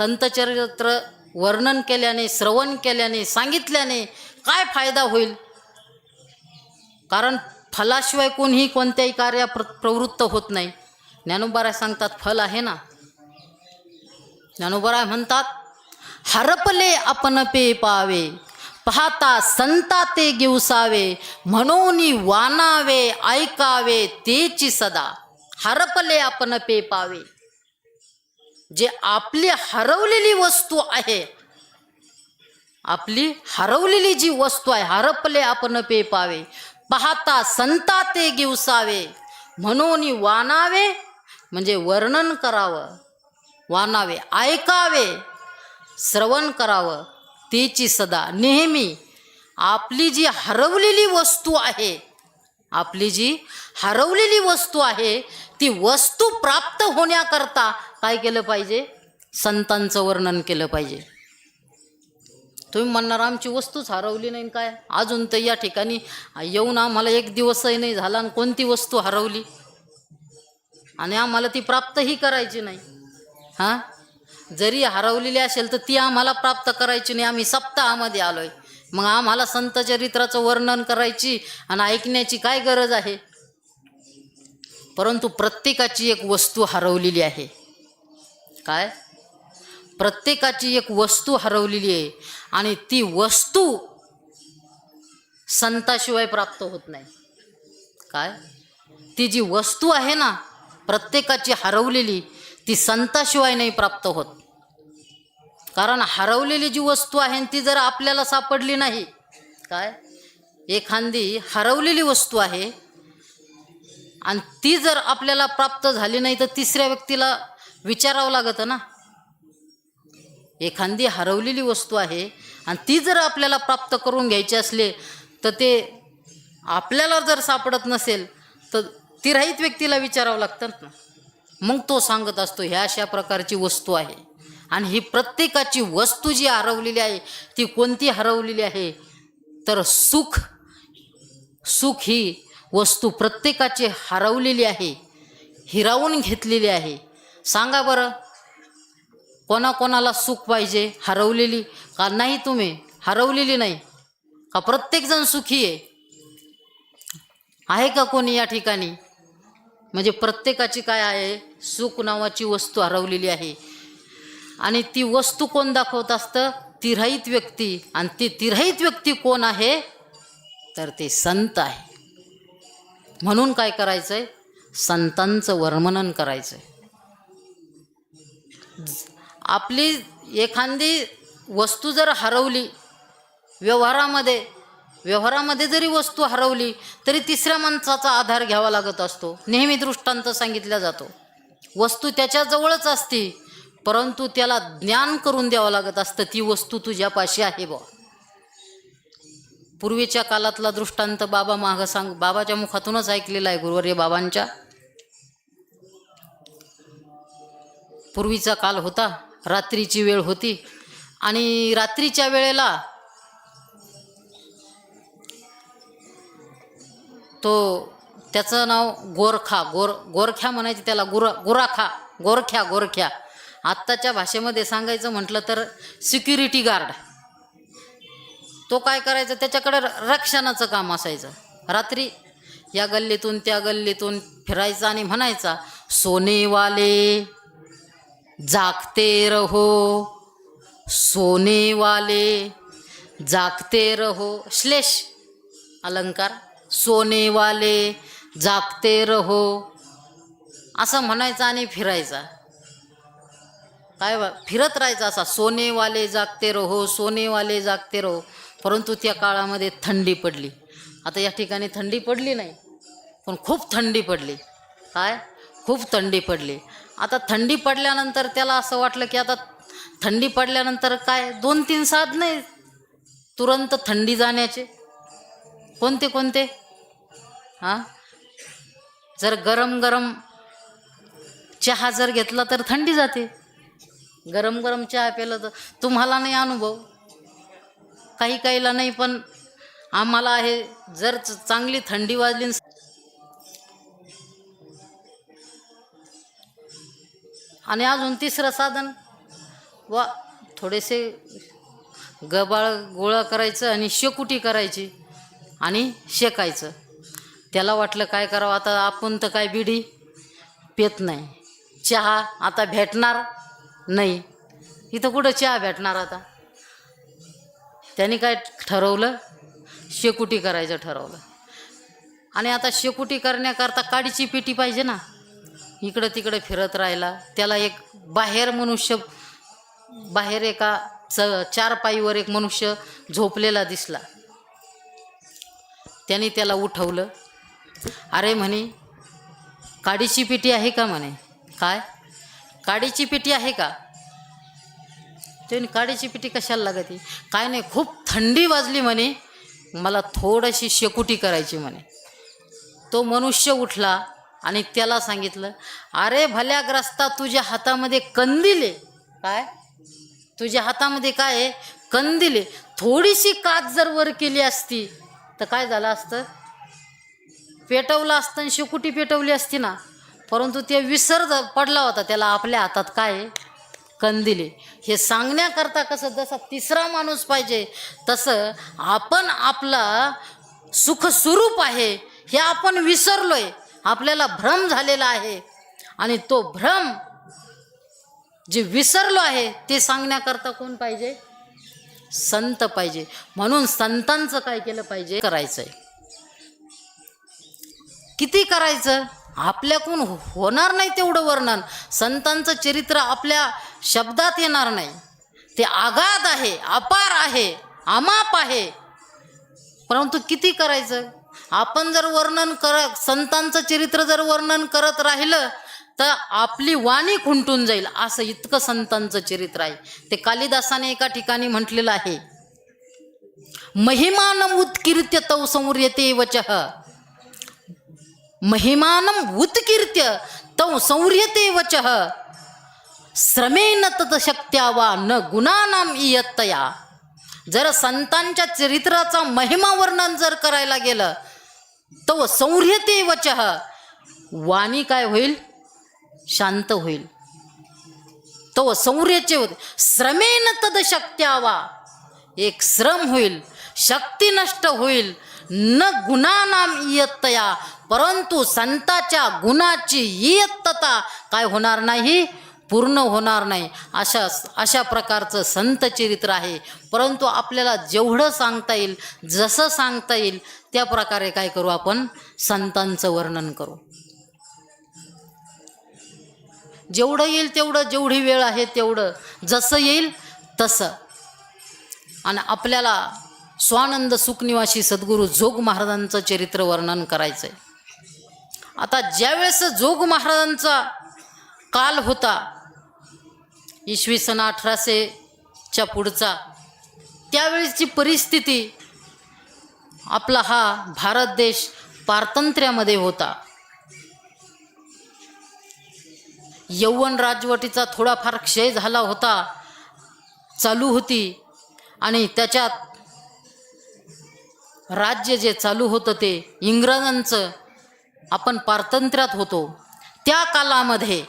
संतचरित्र वर्णन केल्याने श्रवण केल्याने सांगितल्याने काय फायदा होईल? कारण फलाशिवाय कोणीही कोणत्याही कार्या प्र प्रवृत्त होत नाही. ज्ञानोबाराय सांगतात फल आहे ना? ज्ञानोबाराय म्हणतात हरपले आपण पे पावे पाहता संता ते गिवसावे म्हणून वानावे ऐकावे तेची सदा. हरपले आपण पे पावे. जे आपली हरवलेली वस्तू आहे आपली हरवलेली जी वस्तू आहे हरपले आपण पे पावे पाहता संता ते गिवसावे म्हणून वानावे म्हणजे वर्णन करावं वानावे ऐकावे श्रवण करावं तेची सदा. नेहमी आपली जी हरवलेली वस्तू आहे आपली जी हरवलेली वस्तू आहे ती वस्तू प्राप्त होण्याकरता काय केलं पाहिजे? संतांचं वर्णन केलं पाहिजे. तुम्ही म्हणणार आमची वस्तूच हरवली नाही काय? अजून तर या ठिकाणी येऊन आम्हाला एक दिवसही नाही झाला आणि कोणती वस्तू हरवली? आणि आम्हाला ती प्राप्तही करायची नाही. हां? जरी हरवलेली असेल तर ती आम्हाला प्राप्त करायची नाही. आम्ही सप्ताहामध्ये आलो आहे मग आम्हाला संत चरित्राचं वर्णन करायची आणि ऐकण्याची काय गरज आहे? परंतु प्रत्येकाची एक वस्तू हरवलेली आहे. काय? प्रत्येकाची एक वस्तू हरवलेली आहे आणि ती वस्तू संताशिवाय प्राप्त होत नाही. काय? ती जी वस्तू आहे ना प्रत्येकाची हरवलेली ती संताशिवाय नाही प्राप्त होत. कारण हरवलेली जी वस्तू आहे ती जर आपल्याला सापडली नाही काय? एखादी हरवलेली वस्तू आहे आणि ती जर आपल्याला प्राप्त झाली नाही तर तिसऱ्या व्यक्तीला विचारावं लागतं ना. एखादी हरवलेली वस्तू आहे आणि ती जर आपल्याला प्राप्त करून घ्यायची असले तर ते आपल्याला जर सापडत नसेल तर तिराहित व्यक्तीला विचारावं लागतं ना. मग तो सांगत असतो ह्या अशा प्रकारची वस्तू आहे. आणि ही प्रत्येकाची वस्तू जी हरवलेली आहे ती कोणती हरवलेली आहे? तर सुख. सुख ही वस्तू प्रत्येकाची हरवलेली आहे हिरावून घेतलेली आहे. सांगा बरं. कोणाकोणाला सुख पाहिजे हरवलेली? का नाही तुम्ही? हरवलेली नाही. का प्रत्येकजण सुखी आहे? आहे का कोणी या ठिकाणी? म्हणजे प्रत्येकाची काय आहे? सुख नावाची वस्तू हरवलेली आहे. आणि ती वस्तू कोण दाखवत असतं? तिराहित व्यक्ती. आणि ती तिराहित व्यक्ती कोण आहे? तर ते संत आहे. म्हणून काय करायचं आहे संतांचं वर्णन करायचं आहे आपली एखादी वस्तू जर हरवली व्यवहारामध्ये व्यवहारामध्ये जरी वस्तू हरवली तरी तिसऱ्या माणसाचा आधार घ्यावा लागत असतो. नेहमी दृष्टांत सांगितला जातो. वस्तू त्याच्याजवळच असते परंतु त्याला ज्ञान करून द्यावं लागत असतं ती वस्तू तुझ्यापाशी आहे बा पूर्वीच्या काळातला दृष्टांत बाबा मागं सांग बाबाच्या मुखातूनच ऐकलेला आहे गुरुवर्य बाबांच्या. पूर्वीचा काल होता रात्रीची वेळ होती. आणि रात्रीच्या वेळेला तो त्याचं नाव गोरखा गोर गोरख्या म्हणायचे त्याला गुरा गुराखा गोरख्या गोरख्या. आत्ताच्या भाषेमध्ये सांगायचं म्हटलं तर सिक्युरिटी गार्ड तो काय करायचा? त्याच्याकडे रक्षणाचं काम असायचं. रात्री या गल्लीतून त्या गल्लीतून फिरायचा आणि म्हणायचा सोनेवाले जागते रहो सोनेवाले. जागते रहो. श्लेष अलंकार. सोनेवाले जागते रहो. असं म्हणायचं आणि फिरायचा. काय फिरत राहायचा असा. सोनेवाले जागते रहो सोनेवाले जागते रहो. परंतु त्या काळामध्ये थंडी पडली. आता या ठिकाणी थंडी पडली नाही पण खूप थंडी पडली. काय? खूप थंडी पडली. आता थंडी पडल्यानंतर त्याला असं वाटलं की आता थंडी पडल्यानंतर काय दोन तीन साधन आहे तुरंत थंडी जाण्याचे. कोणते कोणते? हां? जर गरम गरम चहा जर घेतला तर थंडी जाते. गरम गरम चहा प्यालं तर तुम्हाला नाही अनुभव. काही काहीला नाही पण आम्हाला आहे जर चांगली थंडी वाजली आणि अजून तिसरं साधन वा थोडेसे गबाळ गोळा करायचं आणि शेकुटी करायची आणि शेकायचं. त्याला वाटलं काय करावं आता आपण तर काय बिडी पेत नाही. चहा आता भेटणार नाही. इथं कुठं चहा भेटणार आता? त्यांनी काय ठरवलं? शेकुटी करायचं ठरवलं. आणि आता शेकुटी करण्याकरता काडीची पेटी पाहिजे ना? इकडं तिकडं फिरत राहिला. त्याला एक बाहेर मनुष्य बाहेर एका च चार पायीवर एक मनुष्य झोपलेला दिसला. त्याने त्याला उठवलं. अरे म्हणे काडीची पिठी आहे का म्हणे? काय? काडीची पिटी आहे का? त्याने काडीची पिठी कशाला लागते काय नाही खूप थंडी वाजली म्हणे. मला थोडीशी शेकुटी करायची म्हणे. तो मनुष्य उठला. आणि त्याला सांगितलं अरे भल्याग्रस्ता तुझ्या हातामध्ये कंदिले काय? तुझ्या हातामध्ये काय आहे? कंदिले थोडीशी काच जर वर केली असती तर काय झालं असतं? पेटवलं असतं आणि शेकुटी पेटवली असती ना. परंतु ते विसर पडला होता. त्याला आपल्या हातात काय कंदिले हे सांगण्याकरता कसं जसा तिसरा माणूस पाहिजे तसं आपण आपला सुखस्वरूप आहे हे आपण विसरलो आहे आपल्याला भ्रम झालेला आहे. आणि तो भ्रम जे विसरलो आहे ते सांगण्याकरता कोण पाहिजे? संत पाहिजे. म्हणून संतांचं काय केलं पाहिजे? करायचंय. किती करायचं? आपल्याकून होणार नाही तेवढं वर्णन. संतांचं चरित्र आपल्या शब्दात येणार नाही. ते आगाध आहे अपार आहे अमाप आहे. परंतु किती करायचं? आपण जर वर्णन कर संतांचं चरित्र जर वर्णन करत राहिलं तर आपली वाणी खुंटून जाईल. असं इतकं संतांचं चरित्र आहे. ते कालिदासाने एका ठिकाणी म्हटलेलं आहे महिमानम उत्कीर्त्य तव समोर येते वचः. महिमानम उत्कीर्त्य तव संवर्यते वचः। श्रमेन तत शक्त्या वा न गुणानाम इयत्तया। जर संतांच्या चरित्राचा महिमा वर्णन जर करायला गेलं तो संह्यते वचः. वाणी काय होईल? शांत होईल. तो संह्यचे होते. श्रमेन तद शक्त्यावा एक श्रम होईल शक्ती नष्ट होईल न गुणानाम इयत्तया. परंतु संताच्या गुणाची इयत्तता काय होणार नाही? पूर्ण होणार नाही. अशा अशा प्रकारचं संत चरित्र आहे. परंतु आपल्याला जेवढं सांगता येईल जसं सांगता येईल त्या प्रकारे काय करू आपण? संतांचं वर्णन करू. जेवढं येईल तेवढं जेवढी वेळ आहे तेवढं जसं येईल तसं. आणि आपल्याला स्वानंद सुखनिवासी सद्गुरू जोग महाराजांचं चरित्र वर्णन करायचं आहे आता ज्यावेळेस जोग महाराजांचा काल होता इसवी सन अठराशेच्या पुढचा त्यावेळेसची परिस्थिती आपला हा भारत देश पारतंत्र्यामध्ये होता. यौवन राजवटीचा थोडाफार क्षय झाला होता चालू होती आणि त्याच्यात राज्य जे चालू होतं ते इंग्रजांचं आपण पारतंत्र्यात होतो. त्या कालामध्ये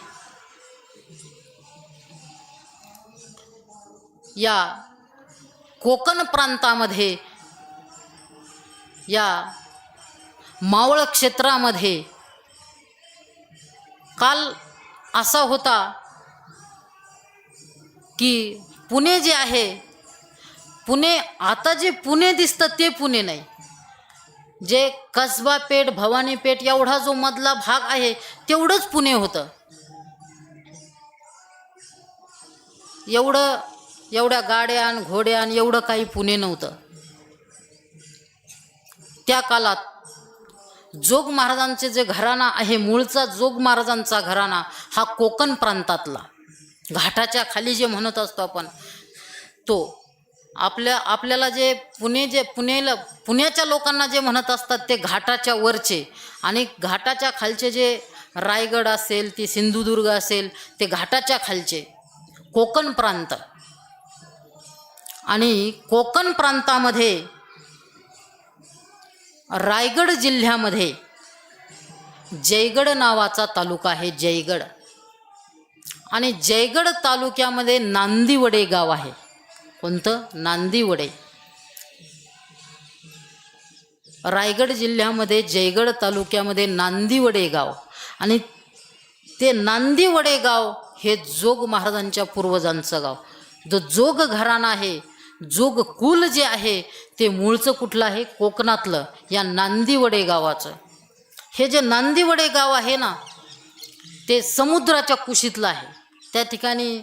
या कोकण प्रांतामध्ये या मावळ क्षेत्रामध्ये. काल असा होता की पुणे जे आहे पुणे आता जे पुणे दिसतं ते पुणे नाही. जे कसबा पेठ भवानी पेठ एवढा जो मधला भाग आहे तेवढंच पुणे होतं. एवढं एवढ्या गाड्या आणि घोड्या आणि एवढं काही पुणे नव्हतं. त्या काळात जोग महाराजांचे जे घराणा आहे मूळचा जोग महाराजांचा घराणा हा कोकण प्रांतातला. घाटाच्या खाली जे म्हणत असतो आपण तो आपल्या आपल्याला जे पुणे जे पुणेला पुण्याच्या लोकांना जे म्हणत असतात ते घाटाच्या वरचे आणि घाटाच्या खालचे जे रायगड असेल ते सिंधुदुर्ग असेल ते घाटाच्या खालचे कोकण प्रांत. आणि कोकण प्रांतामध्ये रायगड जिल्ह्यामध्ये जयगड नावाचा तालुका आहे जयगड. आणि जयगड तालुक्यामध्ये नांदिवडे गाव आहे. कोणतं? नांदिवडे. रायगड जिल्ह्यामध्ये जयगड तालुक्यामध्ये नांदिवडे गाव. आणि ते नांदिवडे गाव हे जोग महाराजांच्या पूर्वजांचं गाव. जो जोग घराणा आहे जोग कुल जे आहे ते मूळचं कुठलं आहे? कोकणातलं या नांदिवडे गावाचं. हे जे नांदिवडे गाव आहे ना ते समुद्राच्या कुशीतलं आहे. त्या ठिकाणी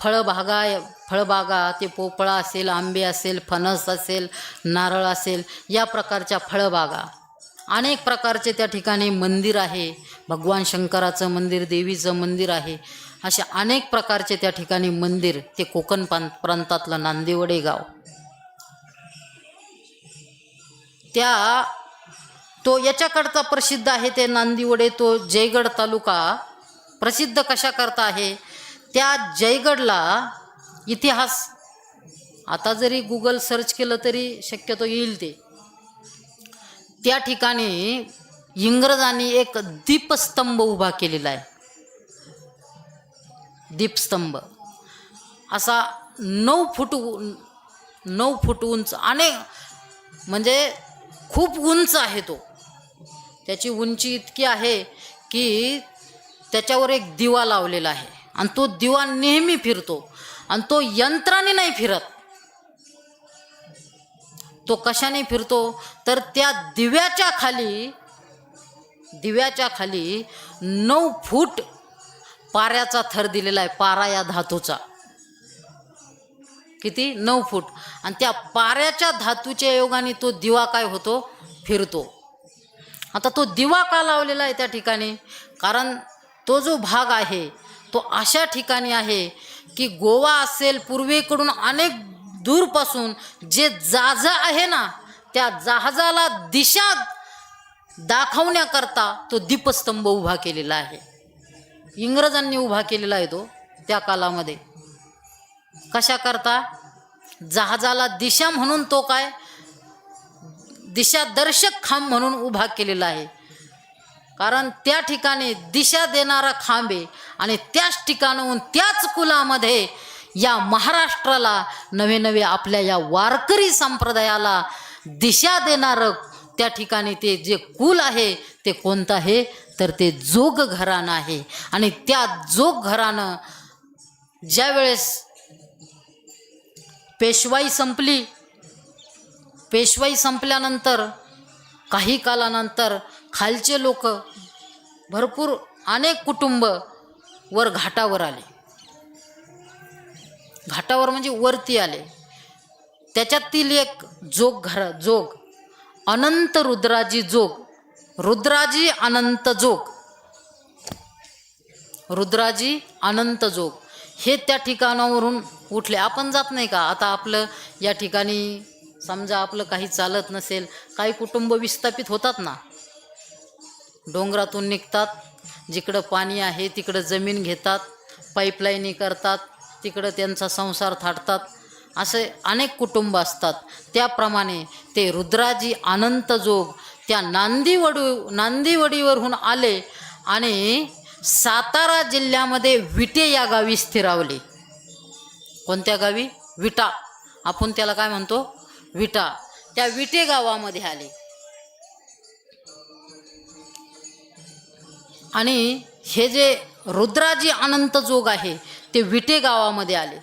फळबागा फळबागा ते पोपळा असेल आंबे असेल फणस असेल नारळ असेल या प्रकारच्या फळबागा. अनेक प्रकारचे त्या ठिकाणी मंदिर आहे. भगवान शंकराचं मंदिर देवीचं मंदिर आहे. अशा अनेक प्रकारचे त्या ठिकाणी मंदिर ते कोकण प्रांतातलं नांदिवडे गाव. त्या तो याच्याकडचा प्रसिद्ध आहे ते नांदिवडे तो जयगड तालुका प्रसिद्ध कशा करता आहे? त्या जयगडला इतिहास आता जरी गुगल सर्च केलं तरी शक्यतो येईल ते. त्या ठिकाणी इंग्रजांनी एक दीपस्तंभ उभा केलेला आहे. दीपस्तंभ असा नऊ फूट उ- नऊ फूट उंच आणि म्हणजे खूप उंच आहे तो. त्याची उंची इतकी आहे की त्याच्यावर एक दिवा लावलेला आहे. आणि तो दिवा नेहमी फिरतो. आणि तो यंत्राने नाही फिरत. तो कशाने फिरतो? तर त्या दिव्याच्या खाली दिव्याच्या खाली नऊ फूट पाऱ्याचा थर दिलेला आहे पारा या धातूचा. किती? नऊ फूट. आणि त्या पाऱ्याच्या धातूच्या योगाने तो दिवा काय होतो? फिरतो. आता तो दिवा का लावलेला आहे त्या ठिकाणी? कारण तो जो भाग आहे तो अशा ठिकाणी आहे की गोवा असेल पूर्वेकडून अनेक दूरपासून जे जहाज आहे ना त्या जहाजाला दिशा दाखवण्याकरता तो दीपस्तंभ उभा केलेला आहे. इंग्रजांनी उभा केलेला आहे तो त्या कालामध्ये. कशा करता? जहाजाला दिशा म्हणून तो काय? दिशादर्शक खांब म्हणून उभा केलेला आहे. कारण त्या ठिकाणी दिशा देणारा खांब आहे आणि त्याच ठिकाणाहून त्याच कुलामध्ये या महाराष्ट्राला नवे नवे आपल्या या वारकरी संप्रदायाला दिशा देणारं त्या ठिकाणी ते जे कुल आहे ते कोणतं आहे? तर ते जोग घराणं आहे. आणि त्या जोग घराणं ज्यावेळेस पेशवाई संपली पेशवाई संपल्यानंतर काही कालानंतर खालचे लोक भरपूर अनेक कुटुंब वर घाटावर आले. घाटावर म्हणजे वरती आले. त्याच्यातील एक जोग घर जोग अनंत रुद्राजी जोग रुद्राजी अनंत जोग. रुद्राजी अनंत जोग. हे त्या ठिकाणावरून उठले. आपण जात नाही का? आता आपलं या ठिकाणी समजा आपलं काही चालत नसेल काही कुटुंब विस्थापित होतात ना? डोंगरातून निघतात जिकडं पाणी आहे तिकडं जमीन घेतात पाईपलाईनी करतात तिकडं त्यांचा संसार थाटतात. असे अनेक कुटुंब असतात. त्याप्रमाणे ते रुद्राजी अनंत जोग त्या नांदीवडू नांदीवडीवरून आले आणि सातारा जिल्ह्यामध्ये विटे या गावी स्थिरावले. कोणत्या गावी? विटा. आपण त्याला काय म्हणतो? विटा. त्या विटे गावामध्ये आले. आणि हे जे रुद्राजी अनंत जोग आहे ते विटे गावामध्ये आले.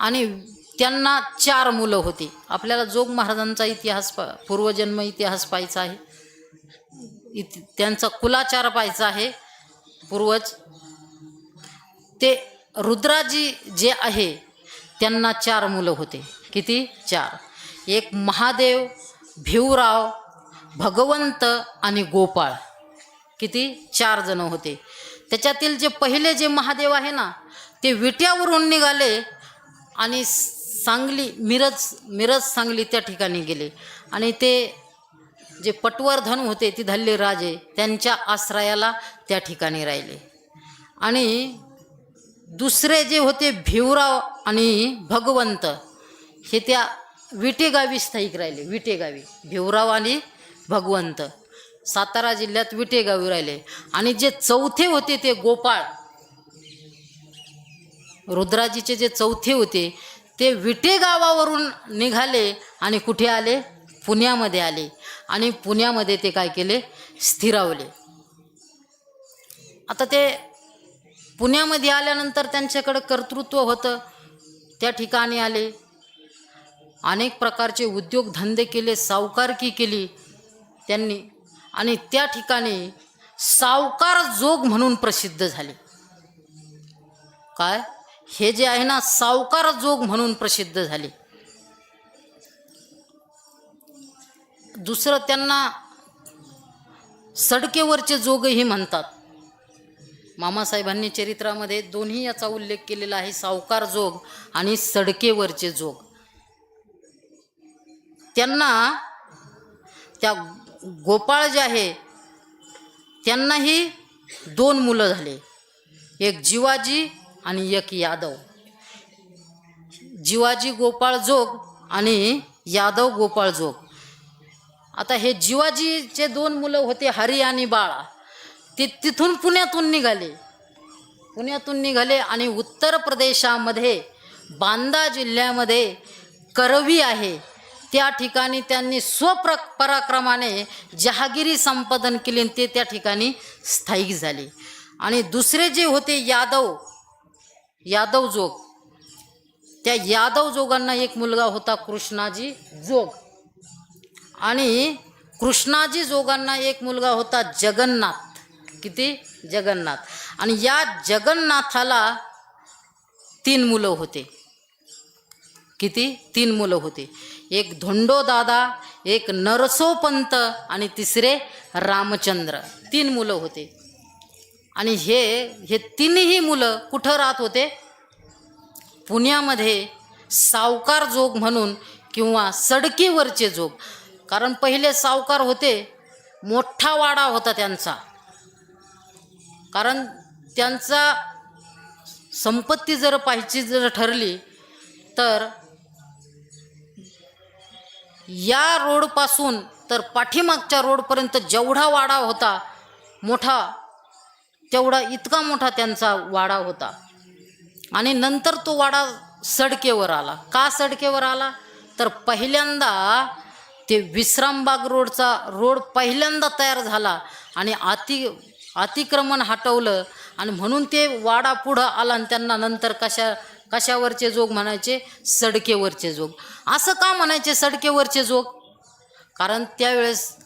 आणि त्यांना चार मुलं होती. आपल्याला जोग महाराजांचा इतिहास पा पूर्वजन्म इतिहास पाहायचा आहे. इत त्यांचा कुलाचार पाहायचा आहे. पूर्वज ते रुद्राजी जे आहे त्यांना चार मुलं होते. किती? चार. एक महादेव भिवराव भगवंत आणि गोपाळ. किती? चार जण होते. त्याच्यातील जे पहिले जे महादेव आहे ना ते विट्यावरून निघाले आणि सांगली मिरज मिरज सांगली त्या ठिकाणी गेले. आणि ते जे पटवर्धन होते ती धल्ले राजे त्यांच्या आश्रयाला त्या ठिकाणी राहिले. आणि दुसरे जे होते भिवराव आणि भगवंत हे त्या विटेगावी स्थायिक राहिले. विटेगावी भिवराव आणि भगवंत. सातारा जिल्ह्यात विटेगावी राहिले. आणि जे चौथे होते ते गोपाळ. रुद्राजीचे जे चौथे होते ते विटे गावावरून निघाले आणि कुठे आले? पुण्यामध्ये आले. आणि पुण्यामध्ये ते काय केले? स्थिरावले. आता ते पुण्यामध्ये आल्यानंतर त्यांच्याकडं कर्तृत्व होतं. त्या ठिकाणी आले. अनेक प्रकारचे उद्योगधंदे केले सावकारकी केली त्यांनी. आणि त्या ठिकाणी सावकार जोग म्हणून प्रसिद्ध झाले. काय? हे जे आहे ना सावकार जोग म्हणून प्रसिद्ध झाले. दुसरं त्यांना सडकेवरचे जोगही म्हणतात. मामासाहेबांनी चरित्रामध्ये दोन्ही याचा उल्लेख केलेला आहे सावकार जोग आणि सडकेवरचे जोग. त्यांना त्या गोपाळ जे आहे त्यांनाही दोन मुलं झाले. एक जिवाजी आणि एक यादव. जिवाजी गोपाळ जोग आणि यादव गोपाळ जोग. आता हे जिवाजीचे दोन मुलं होते हरी आणि बाळा. ते तिथून पुण्यातून निघाले. पुण्यातून निघाले आणि उत्तर प्रदेशामध्ये बांदा जिल्ह्यामध्ये करवी आहे. त्या ठिकाणी त्यांनी स्वप्र पराक्रमाने जहागिरी संपादन केले आणि ते त्या ठिकाणी स्थायिक झाले. आणि दुसरे जे होते यादव यादव जोग. त्या यादव जोगांना एक मुलगा होता कृष्णाजी जोग. आणि कृष्णाजी जोगांना एक मुलगा होता जगन्नाथ. किती? जगन्नाथ. आणि या जगन्नाथाला तीन मुलं होते. किती? तीन मुलं होते. एक धोंडो दादा एक नरसोपंत आणि तिसरे रामचंद्र. तीन मुलं होते. आणि हे हे तिन्ही मुलं कुठं राहत होते? पुण्यामध्ये सावकार जोग म्हणून किंवा सडकीवरचे जोग. कारण पहिले सावकार होते मोठा वाडा होता त्यांचा. कारण त्यांचा संपत्ती जर पाहायची जर ठरली तर या रोडपासून तर पाठीमागच्या रोडपर्यंत जेवढा वाडा होता मोठा तेवढा इतका मोठा त्यांचा वाडा होता. आणि नंतर तो वाडा सडकेवर आला. का सडकेवर आला? तर पहिल्यांदा ते विश्रामबाग रोडचा रोड पहिल्यांदा तयार झाला आणि अति अतिक्रमण हटवलं. आणि म्हणून ते वाडा पुढं आला आणि त्यांना नंतर कशा कशावरचे जोग म्हणायचे? सडकेवरचे जोग. असं का म्हणायचे सडकेवरचे जोग? कारण त्यावेळेस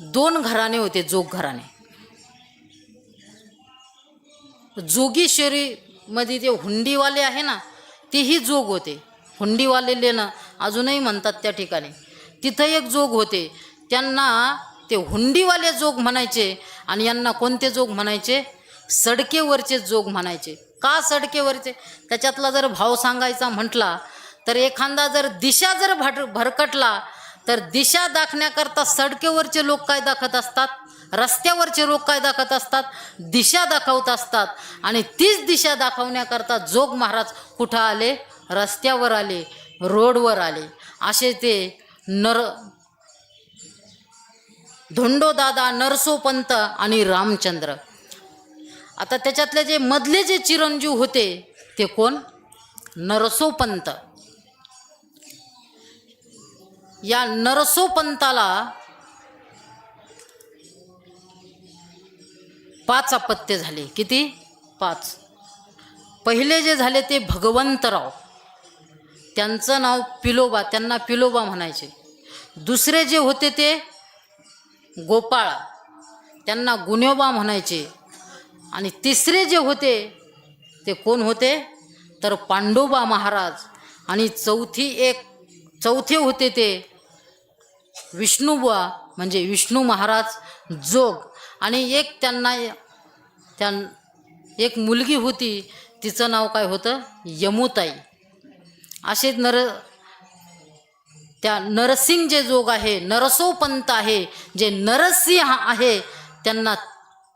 दोन घराणे होते जोग घराणे जोगेश्वरीमध्ये ते हुंडीवाले आहे ना तेही जोग होते. हुंडीवाले लेणं अजूनही म्हणतात त्या ठिकाणी. तिथं एक जोग होते. त्यांना ते हुंडीवाले जोग म्हणायचे आणि यांना कोणते जोग म्हणायचे? सडकेवरचे जोग म्हणायचे. का सडकेवरचे? त्याच्यातला जर भाव सांगायचा म्हटला तर एखादा जर दिशा जर भट भरकटला तर दिशा दाखण्याकरता सडकेवरचे लोक काय दाखत असतात? रस्त्यावरचे रोग काय दाखवत असतात? दिशा दाखवत असतात. आणि तीच दिशा दाखवण्याकरता जोग महाराज कुठं आले? रस्त्यावर आले रोडवर आले. असे ते नर धोंडोदादा नरसोपंत आणि रामचंद्र. आता त्याच्यातले जे मधले जे चिरंजीव होते ते कोण? नरसोपंत. या नरसोपंताला पाच अपत्य झाले. किती? पाच. पहिले जे झाले ते भगवंतराव. त्यांचं नाव पिलोबा त्यांना पिलोबा म्हणायचे. दुसरे जे होते ते गोपाळ. त्यांना गुन्होबा म्हणायचे. आणि तिसरे जे होते ते कोण होते? तर पांडोबा महाराज. आणि चौथी एक चौथे होते ते विष्णुबा म्हणजे विष्णू महाराज जोग. आणि एक त्यांना त्या एक मुलगी होती तिचं नाव काय होतं? यमुताई. असे नर त्या नरसिंग जे जोग आहे नरसोपंत आहे जे नरसिंह आहे त्यांना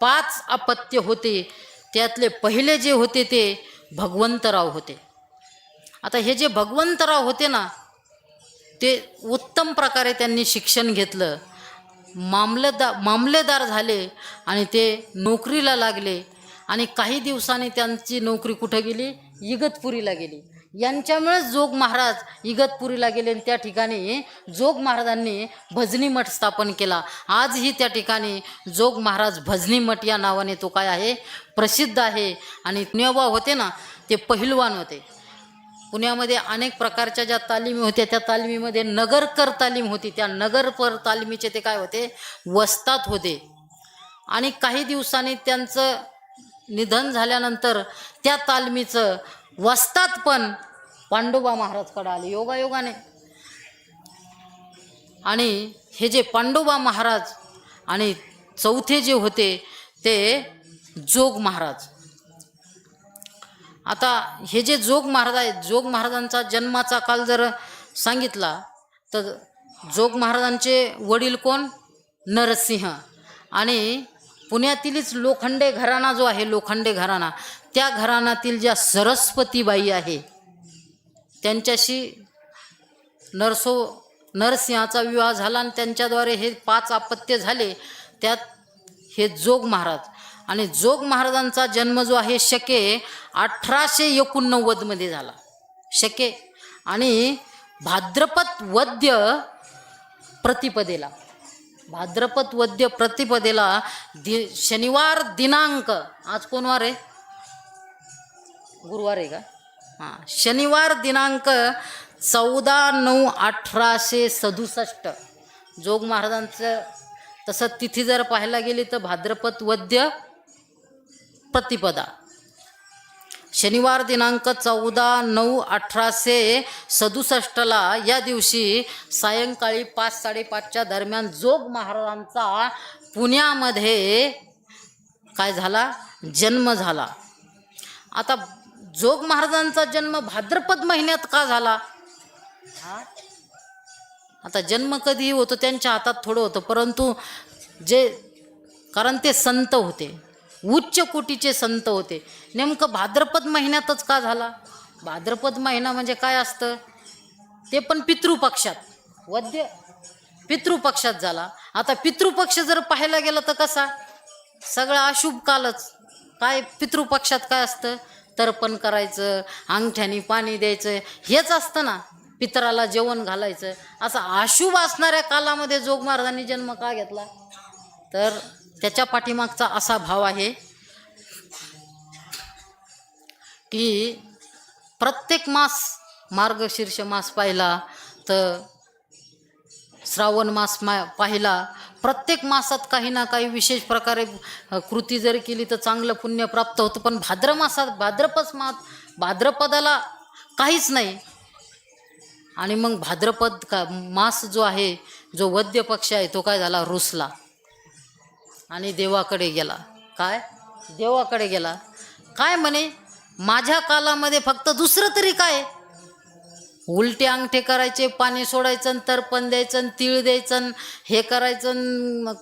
पाच अपत्य होते. त्यातले पहिले जे होते ते भगवंतराव होते. आता हे जे भगवंतराव होते ना ते उत्तम प्रकारे त्यांनी शिक्षण घेतलं. मामलेदार मामलेदार झाले आणि ते नोकरीला लागले. आणि काही दिवसांनी त्यांची नोकरी कुठं गेली? इगतपुरीला गेली. यांच्यामुळेच जोग महाराज इगतपुरीला गेले आणि त्या ठिकाणी जोग महाराजांनी भजनी मठ स्थापन केला. आजही त्या ठिकाणी जोग महाराज भजनी मठ या नावाने तो काय आहे? प्रसिद्ध आहे. आणि ज्ञोबा होते ना ते पहिलवान होते. पुण्यामध्ये अनेक प्रकारच्या ज्या तालिमी होत्या त्या तालिमीमध्ये नगरकर तालीम होती. त्या नगरपर तालिमीचे ते काय होते? वस्तात होते. आणि काही दिवसांनी त्यांचं निधन झाल्यानंतर त्या तालमीचं वस्तात पण पांडोबा महाराजकडे आले योगायोगाने. आणि हे जे पांडोबा महाराज आणि चौथे जे होते ते जोग महाराज. आता हे जे जोग महाराज आहेत जोग महाराजांचा जन्माचा काल जर सांगितला तर जोग महाराजांचे वडील कोण? नरसिंह. आणि पुण्यातीलच लोखंडे घराणा जो आहे लोखंडे घराणा त्या घराण्यातील ज्या सरस्वतीबाई आहे त्यांच्याशी नरसो नरसिंहाचा विवाह झाला आणि त्यांच्याद्वारे हे पाच अपत्य झाले त्यात हे जोग महाराज आणि जोग महाराजांचा जन्म जो आहे शके अठराशे एकोणनव्वदमध्ये झाला. शके आणि भाद्रपद वद्य प्रतिपदेला. भाद्रपद वद्य प्रतिपदेला दि शनिवार दिनांक आज कोण वार आहे? गुरुवार आहे का? हां शनिवार दिनांक चौदा नऊ अठराशे सदुसष्ट. जोग महाराजांचं तसं तिथी जर पाहायला गेली तर भाद्रपद वद्य प्रतिपदा. शनिवार दिनांक चौदा नऊ अठराशे सदुसष्टला या दिवशी सायंकाळी पाच साडेपाचच्या दरम्यान जोग महाराजांचा पुण्यामध्ये काय झाला? जन्म झाला. आता जोग महाराजांचा जन्म भाद्रपद महिन्यात का झाला? आता जन्म कधीही होतो त्यांच्या हातात थोडं होतं परंतु जे कारण ते संत होते. उच्च कोटीचे संत होते. नेमकं भाद्रपद महिन्यातच का झाला? भाद्रपद महिना म्हणजे काय असतं? ते पण पितृपक्षात. वद्य पितृपक्षात झाला. आता पितृपक्ष जर पाहायला गेलं तर कसा? सगळा अशुभ कालच. काय पितृपक्षात काय असतं? तर्पण करायचं अंगठ्यानी पाणी द्यायचं हेच असतं ना. पितराला जेवण घालायचं. असा अशुभ असणाऱ्या कालामध्ये जोग महाराजांनी जन्म का घेतला? तर त्याच्या पाठीमागचा असा भाव आहे की प्रत्येक मास मार्गशीर्ष मास पाहिला तर श्रावण मास मा पाहिला प्रत्येक मासात काही ना काही विशेष प्रकारे कृती जर केली तर चांगलं पुण्य प्राप्त होतं पण भाद्र मासात भाद्रपद मास भाद्रपदाला काहीच नाही. आणि मग भाद्रपद का मास जो आहे जो वद्य पक्ष आहे तो काय झाला? रुसला. आणि देवाकडे गेला. काय? देवाकडे गेला. काय म्हणे? माझ्या कालामध्ये फक्त दुसरं तरी काय? उलटे अंगठे करायचे पाणी सोडायचं आणि तर्पण द्यायचं आणि तीळ द्यायचं हे करायचं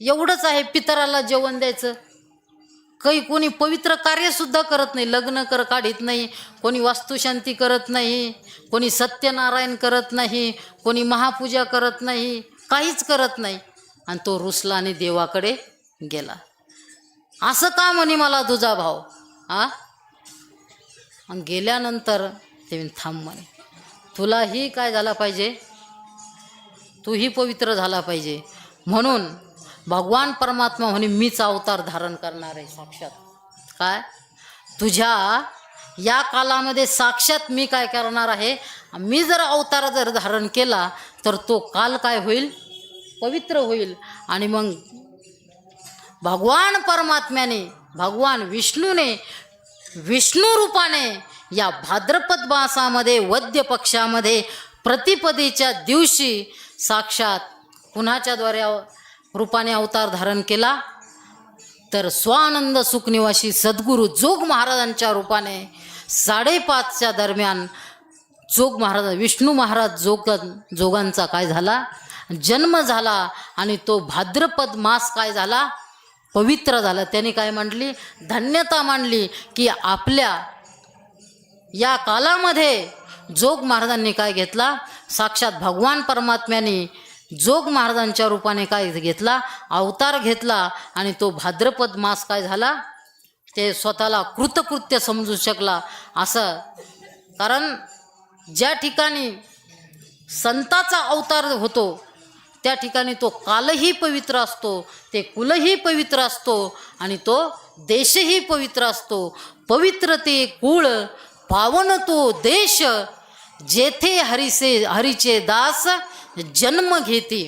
एवढंच आहे पितराला जेवण द्यायचं. काही कोणी पवित्र कार्यसुद्धा करत नाही लग्न कर काढीत नाही कोणी वास्तुशांती करत नाही कोणी सत्यनारायण करत नाही कोणी महापूजा करत नाही काहीच करत नाही. आणि तो रुसला आणि देवाकडे गेला. असं का म्हणे मला तुझा भाव आ? आणि गेल्यानंतर ते थांब म्हणे. तुलाही काय झाला पाहिजे? तूही पवित्र झाला पाहिजे. म्हणून भगवान परमात्मा म्हणे मीच अवतार धारण करणार आहे साक्षात. काय? तुझ्या या कालामध्ये साक्षात मी काय करणार आहे? मी जर अवतार जर धारण केला तर तो काल काय होईल? पवित्र होईल. आणि मग भगवान परमात्म्याने भगवान विष्णूने विष्णू रूपाने या भाद्रपद मासामध्ये वद्य पक्षामध्ये प्रतिपदेच्या दिवशी साक्षात कुणाच्याद्वारे अव- रूपाने अवतार धारण केला? तर स्वानंद सुखनिवासी सद्गुरू जोग महाराजांच्या रूपाने साडेपाचच्या दरम्यान जोग महाराज विष्णू महाराज जोग जोगांचा काय झाला? जन्म झाला आणि तो भाद्रपद मास काय झाला? पवित्र झाला. त्याने काय मांडली? धन्यता मांडली की आपल्या या कालामध्ये जोग महाराजांनी काय घेतला? साक्षात भगवान परमात्म्याने जोग महाराजांच्या रूपाने काय घेतला? अवतार घेतला आणि तो भाद्रपद मास काय झाला? ते स्वतःला कृतकृत्य समजू शकला. असं. कारण ज्या ठिकाणी संताचा अवतार होतो त्या ठिकाणी तो कालही पवित्र असतो ते कुलही पवित्र असतो आणि तो देशही पवित्र असतो. पवित्र ते कुळ पावन तो देश जेथे हरीसे हरीचे दास जन्म घेते.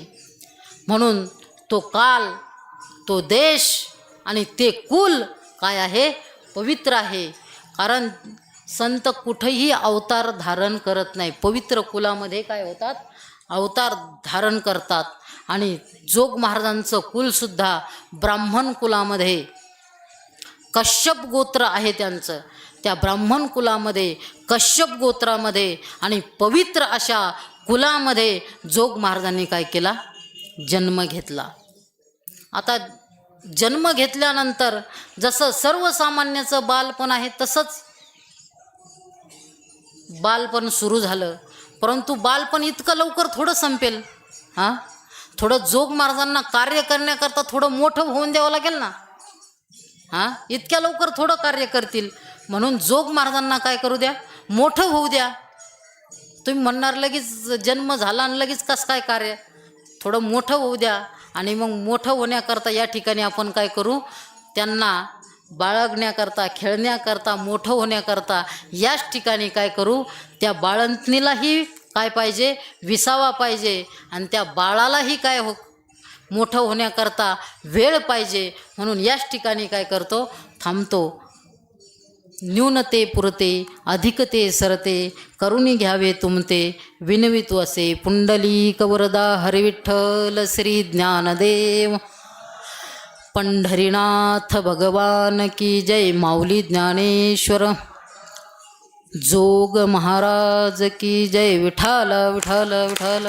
म्हणून तो काल तो देश आणि ते कुल काय आहे? पवित्र आहे. कारण संत कुठेही अवतार धारण करत नाही. पवित्र कुलामध्ये काय होतात? अवतार धारण करतात. आणि जोग महाराजांचं कुलसुद्धा ब्राह्मण कुलामध्ये कश्यप गोत्र आहे त्यांचं. त्या ब्राह्मण कुलामध्ये कश्यप गोत्रामध्ये आणि पवित्र अशा कुलामध्ये जोग महाराजांनी काय केला? जन्म घेतला. आता जन्म घेतल्यानंतर जसं सर्वसामान्याचं बालपण आहे तसंच बालपण सुरू झालं. परंतु बालपण इतकं लवकर थोडं संपेल. हां? थोडं जोग महाराजांना कार्य करण्याकरता थोडं मोठं होऊन द्यावं लागेल ना? हां? इतक्या लवकर थोडं कार्य करतील. म्हणून जोग महाराजांना काय करू द्या? मोठं होऊ द्या. तुम्ही म्हणणार लगेच जन्म झाला आणि लगेच कसं काय कार्य? थोडं मोठं होऊ द्या. आणि मग मोठं होण्याकरता या ठिकाणी आपण काय करू? त्यांना बाळगण्याकरता खेळण्याकरता मोठं होण्याकरता याच ठिकाणी काय करू? त्या बाळंतणीलाही काय पाहिजे? विसावा पाहिजे. आणि त्या बाळालाही काय हो मोठं होण्याकरता वेळ पाहिजे. म्हणून याच ठिकाणी काय करतो? थांबतो. न्यूनते पुरते अधिकते सरते करुणी घ्यावे तुमते. विनवितू असे पुंडली कवरदा हरिविठ्ठल श्री ज्ञानदेव. पंढरीनाथ भगवान की जय माऊली ज्ञानेश्वर. जोग महाराज की जय विठाल विठाल विठाल